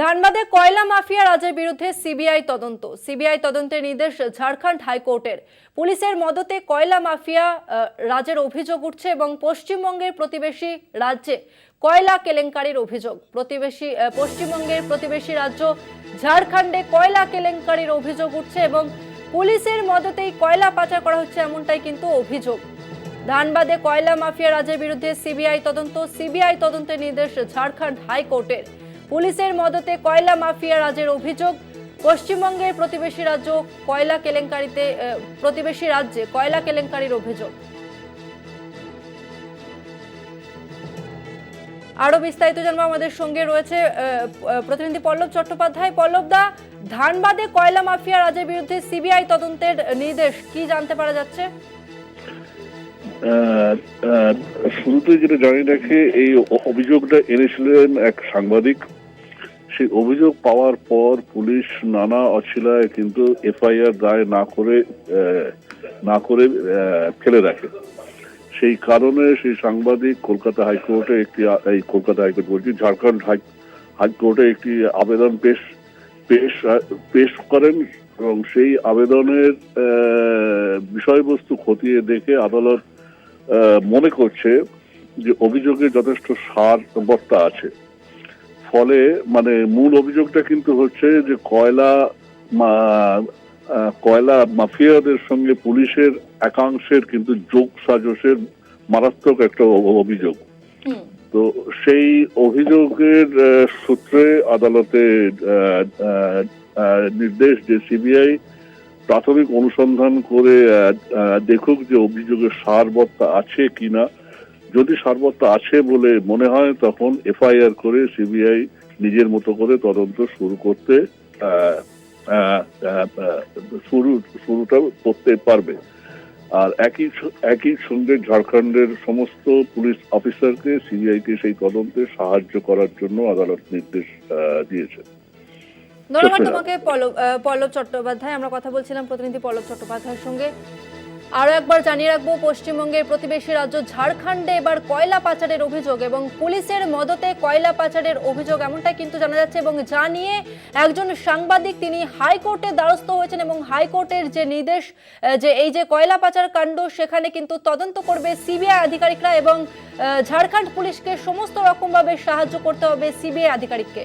ধানবাদে কয়লা মাফিয়া রাজের বিরুদ্ধে সিবিআই তদন্ত। সিবিআই তদন্তের নির্দেশ ঝাড়খণ্ড হাইকোর্টের। পুলিশের মদতে কয়লা মাফিয়া রাজের অভিযোগ উঠছে এবং পশ্চিমবঙ্গের প্রতিবেশী রাজ্যে কয়লা কেলেঙ্কারির অভিযোগ। প্রতিবেশী পশ্চিমবঙ্গের প্রতিবেশী রাজ্য ঝাড়খণ্ডে কয়লা কেলেঙ্কারির অভিযোগ উঠছে এবং পুলিশের মদতেই কয়লা পাচার করা হচ্ছে এমনটাই কিন্তু অভিযোগ। ধানবাদে কয়লা মাফিয়া রাজের বিরুদ্ধে সিবিআই তদন্ত। সিবিআই তদন্তের নির্দেশ ঝাড়খণ্ড হাইকোর্টের। পুলিশের মদতে কয়লা মাফিয়া রাজের অভিযোগ। পশ্চিমবঙ্গের প্রতিবেশী রাজ্য কয়লা কেলেঙ্কারিতে প্রতিবেশী রাজ্যে কয়লা কেলেঙ্কারির অভিযোগ। আরও বিস্তারিত জানব আমাদের সঙ্গে রয়েছে প্রতিনিধি পল্লব চট্টোপাধ্যায়। পল্লব দা, ধানবাদে কয়লা মাফিয়া রাজের বিরুদ্ধে সিবিআই তদন্তের নির্দেশ, কি জানতে পারা যাচ্ছে? শুরুতে যেটা জানি রাখে, এই অভিযোগটা এনেছিলেন এক সাংবাদিক। সেই অভিযোগ পাওয়ার পর পুলিশ নানা অছিলায় কিন্তু এফআইআর দায় না করে না করে ফেলে রাখে। সেই কারণে সেই সাংবাদিক কলকাতা হাইকোর্টে একটি, এই কলকাতা হাইকোর্ট বলছি, ঝাড়খণ্ড হাই, হাইকোর্টে একটি আবেদন পেশ পেশ পেশ করেন এবং সেই আবেদনের বিষয়বস্তু খতিয়ে দেখে আদালত মনে করছে যে অভিযোগে যথেষ্ট সার বর্তা আছে। ফলে মানে মূল অভিযোগটা কিন্তু হচ্ছে যে কয়লা কয়লা মাফিয়াদের সঙ্গে পুলিশের একাংশের কিন্তু যোগ সাজসের মারাত্মক একটা অভিযোগ। তো সেই অভিযোগের সূত্রে আদালতে নির্দেশ যে সিবিআই প্রাথমিক অনুসন্ধান করে দেখুক যে অভিযোগের সারবত্তা আছে কিনা। যদি সারবত্তা আছে বলে মনে হয়, তখন এফআইআর করে সিবিআই নিজের মতো করে তদন্ত শুরু করতে শুরু, শুরুটা করতে পারবে। আর একই একই সঙ্গে ঝাড়খণ্ডের সমস্ত পুলিশ অফিসারকে সিবিআইকে সেই তদন্তে সাহায্য করার জন্য আদালত নির্দেশ দিয়েছে। ধন্যবাদ তোমাকে পল্লব চট্টোপাধ্যায় আমরা কথা বলছিলাম প্রতিনিধি পল্লব চট্টোপাধ্যায়ের সঙ্গে। আরও একবার জানিয়ে রাখব পশ্চিমবঙ্গের প্রতিবেশী রাজ্য ঝাড়খণ্ডে এবার কয়লা পাচারের অভিযোগ এবং পুলিশের মদতে কয়লা পাচারের অভিযোগ এমনটাই কিন্তু জানা যাচ্ছে এবং যা নিয়ে একজন সাংবাদিক তিনি হাইকোর্টে দ্বারস্থ হয়েছেন এবং হাইকোর্টের যে নির্দেশ যে এই যে কয়লা পাচার কাণ্ড সেখানে কিন্তু তদন্ত করবে সিবিআই আধিকারিকরা এবং ঝাড়খণ্ড পুলিশকে সমস্ত রকমভাবে সাহায্য করতে হবে সিবিআই আধিকারিককে।